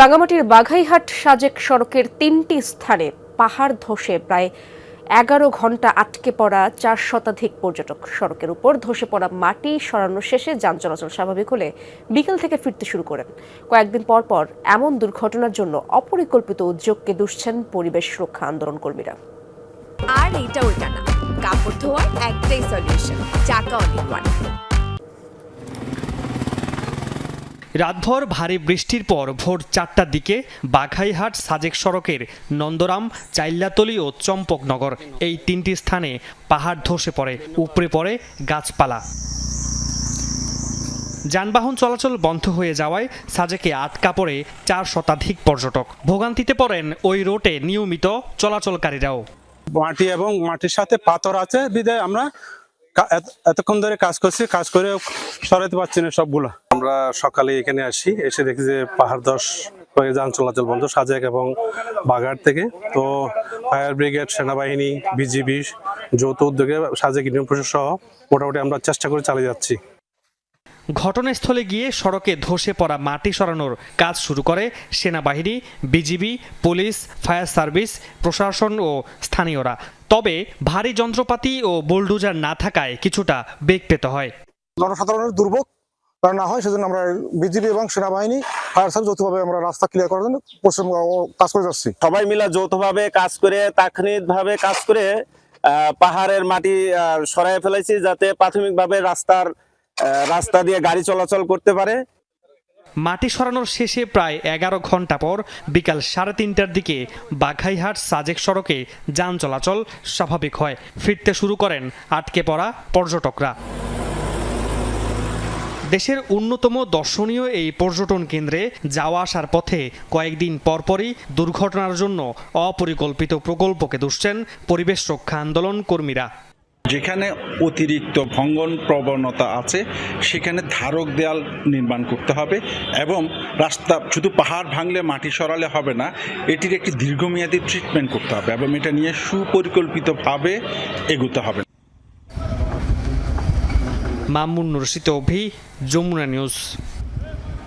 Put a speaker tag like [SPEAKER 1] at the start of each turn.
[SPEAKER 1] রাঙামাটির বাঘাইহাট সাজেক সড়কের তিনটি স্থানে পাহাড় ধসে প্রায় এগারো ঘণ্টা আটকে পড়া চার শতাধিক পর্যটক সড়কের উপর ধসে পড়া মাটি সরানো শেষে যান চলাচল স্বাভাবিক হলে বিকেল থেকে ফিরতে শুরু করেন। কয়েকদিন পর পর এমন দুর্ঘটনার জন্য অপরিকল্পিত উদ্যোগকে দুষছেন পরিবেশ রক্ষা আন্দোলন কর্মীরা
[SPEAKER 2] আর এইটা ওইটা না, কাপড় ধোয়ার একটাই সলিউশন চাকা অল
[SPEAKER 3] রাতভর ভারী বৃষ্টির পর ভোর চারটার দিকে বাঘাইহাট সাজেক সড়কের নন্দরাম চাইল্লাতলি ও চম্পকনগর এই তিনটি স্থানে পাহাড় ধসে পড়ে, উপড়ে পড়ে গাছপালা। যানবাহন চলাচল বন্ধ হয়ে যাওয়ায় সাজেকে আটকা পড়ে চার শতাধিক পর্যটক। ভোগান্তিতে পড়েন ওই রোটে নিয়মিত চলাচলকারীরাও।
[SPEAKER 4] মাটি এবং মাটির সাথে পাথর আছে, বিদায় আমরা এত- এতক্ষণ ধরে কাজ করছি, কাজ করে সরাতে পারছি না সবগুলো। আমরা সকালে এখানে আসি এসে দেখি যে পাহাড় দশ হয়ে যান চলাচল বন্ধ সাজেক এবং বাগার থেকে। তো ফায়ার ব্রিগেড সেনাবাহিনী বিজিবি যৌথ উদ্যোগে সাজেক ইউনিয়ন প্রশাসন সহ মোটামুটি আমরা চেষ্টা করে চালিয়ে যাচ্ছি।
[SPEAKER 3] ঘটনাস্থলে গিয়ে সড়কে ধসে পড়া মাটি সরানোর কাজ শুরু করে সেনাবাহিনী বিজিবি পুলিশ ফায়ার সার্ভিস প্রশাসন ও স্থানীয়রা। তবে ভারী যন্ত্রপাতি ও বুলডোজার না থাকায় কিছুটা বেগ পেতে হয়।
[SPEAKER 5] জনসাধারণের দুর্ভোগ তারা না হয় সেজন্য আমরা বিজিবি এবং সেনাবাহিনী ফায়ার সার্ভিস যৌথভাবে আমরা রাস্তা ক্লিয়ার করার জন্য পরিশ্রম কাজ করে যাচ্ছি।
[SPEAKER 6] সবাই মিলে যৌথভাবে কাজ করে তাৎক্ষণিক ভাবে কাজ করে পাহাড়ের মাটি সরাই ফেলেছি যাতে প্রাথমিকভাবে রাস্তার রাস্তা দিয়ে গাড়ি চলাচল করতে পারে।
[SPEAKER 3] মাটি সরানোর শেষে প্রায় এগারো ঘণ্টা পর বিকাল সাড়ে তিনটার দিকে বাঘাইহাট সাজেক সড়কে যান চলাচল স্বাভাবিক হয়। ফিরতে শুরু করেন আটকে পড়া পর্যটকরা। দেশের অন্যতম দর্শনীয় এই পর্যটন কেন্দ্রে যাওয়া আসার পথে কয়েকদিন পরপরই দুর্ঘটনার জন্য অপরিকল্পিত প্রকল্পকে দুষছেন পরিবেশ রক্ষা আন্দোলন কর্মীরা।
[SPEAKER 7] যেখানে অতিরিক্ত ভঙ্গন প্রবণতা আছে, সেখানে ধারক দেয়াল নির্মাণ করতে হবে এবং রাস্তা শুধু পাহাড় ভাঙলে মাটি সরালে হবে না, এটির একটি দীর্ঘমেয়াদী ট্রিটমেন্ট করতে হবে এবং এটা নিয়ে সুপরিকল্পিতভাবে এগোতে হবে।
[SPEAKER 3] মামুন রশিদ অভি যমুনা নিউজ।